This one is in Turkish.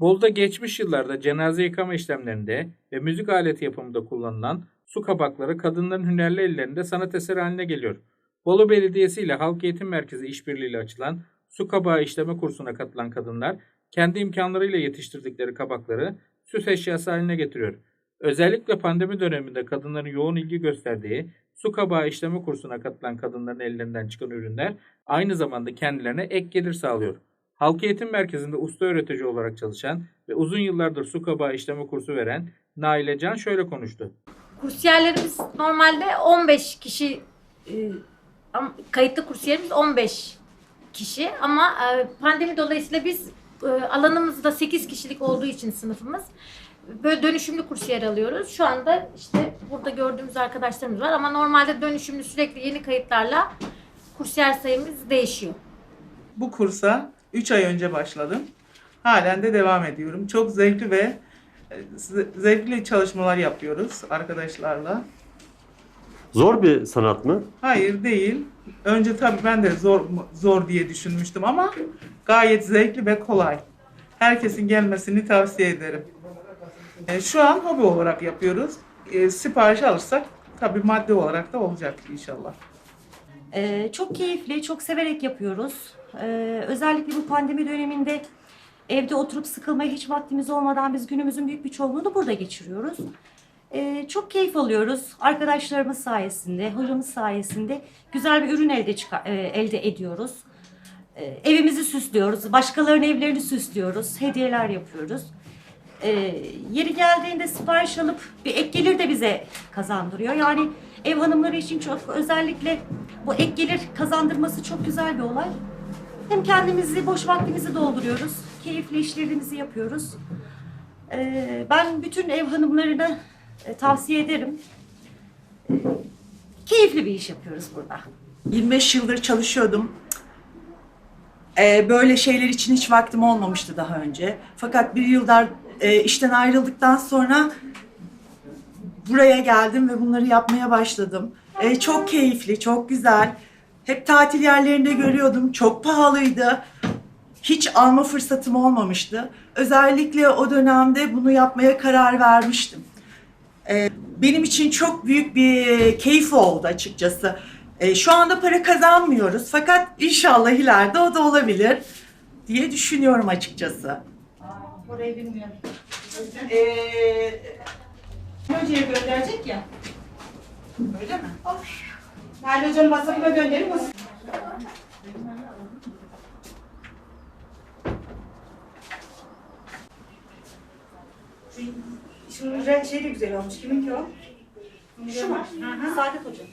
Bolu'da geçmiş yıllarda cenaze yıkama işlemlerinde ve müzik aleti yapımında kullanılan su kabakları kadınların hünerli ellerinde sanat eseri haline geliyor. Bolu Belediyesi ile Halk Eğitim Merkezi işbirliğiyle açılan su kabağı işleme kursuna katılan kadınlar kendi imkanlarıyla yetiştirdikleri kabakları süs eşyası haline getiriyor. Özellikle pandemi döneminde kadınların yoğun ilgi gösterdiği su kabağı işleme kursuna katılan kadınların ellerinden çıkan ürünler aynı zamanda kendilerine ek gelir sağlıyor. Halk Eğitim Merkezi'nde usta öğretici olarak çalışan ve uzun yıllardır su kabağı işleme kursu veren Naile Can şöyle konuştu. Kursiyerlerimiz normalde 15 kişi e, kayıtlı kursiyerimiz 15 kişi ama e, pandemi dolayısıyla biz e, alanımızda 8 kişilik olduğu için sınıfımız böyle dönüşümlü kursiyer alıyoruz. Şu anda işte burada gördüğümüz arkadaşlarımız var ama normalde dönüşümlü sürekli yeni kayıtlarla kursiyer sayımız değişiyor. Bu kursa 3 ay önce başladım. Halen de devam ediyorum. Çok zevkli ve e, ze- zevkli çalışmalar yapıyoruz arkadaşlarla. Zor bir sanat mı? Hayır değil. Önce tabii ben de zor zor diye düşünmüştüm ama gayet zevkli ve kolay. Herkesin gelmesini tavsiye ederim. E, Şu an hobi olarak yapıyoruz. E, Sipariş alırsak tabii maddi olarak da olacak inşallah. Ee, çok keyifli, çok severek yapıyoruz. Ee, özellikle bu pandemi döneminde evde oturup sıkılmaya hiç vaktimiz olmadan biz günümüzün büyük bir çoğunluğunu burada geçiriyoruz. Ee, çok keyif alıyoruz. Arkadaşlarımız sayesinde, hocamız sayesinde güzel bir ürün elde çıkar, e, elde ediyoruz. Ee, evimizi süslüyoruz, başkalarının evlerini süslüyoruz, hediyeler yapıyoruz. Ee, yeri geldiğinde sipariş alıp bir ek gelir de bize kazandırıyor. Yani ev hanımları için çok özellikle bu ek gelir kazandırması çok güzel bir olay. Hem kendimizi, boş vaktimizi dolduruyoruz. Keyifli işlerimizi yapıyoruz. Ee, ben bütün ev hanımlarına e, tavsiye ederim. Ee, keyifli bir iş yapıyoruz burada. 25 yıldır çalışıyordum. Ee, böyle şeyler için hiç vaktim olmamıştı daha önce. Fakat bir yıldır e, işten ayrıldıktan sonra buraya geldim ve bunları yapmaya başladım. Ee, çok keyifli, çok güzel. Hep tatil yerlerinde görüyordum. Çok pahalıydı. Hiç alma fırsatım olmamıştı. Özellikle o dönemde bunu yapmaya karar vermiştim benim için çok büyük bir keyif oldu açıkçası. E, şu anda para kazanmıyoruz fakat inşallah ileride o da olabilir diye düşünüyorum açıkçası. Orayı bilmiyorum. Ee, Hocaya gönderecek ya. öyle mi? Nail Hoca'nın WhatsApp'ına misin? Şunun renk şey de güzel olmuş. Kimin ki o? Şu mu? Saadet Hoca.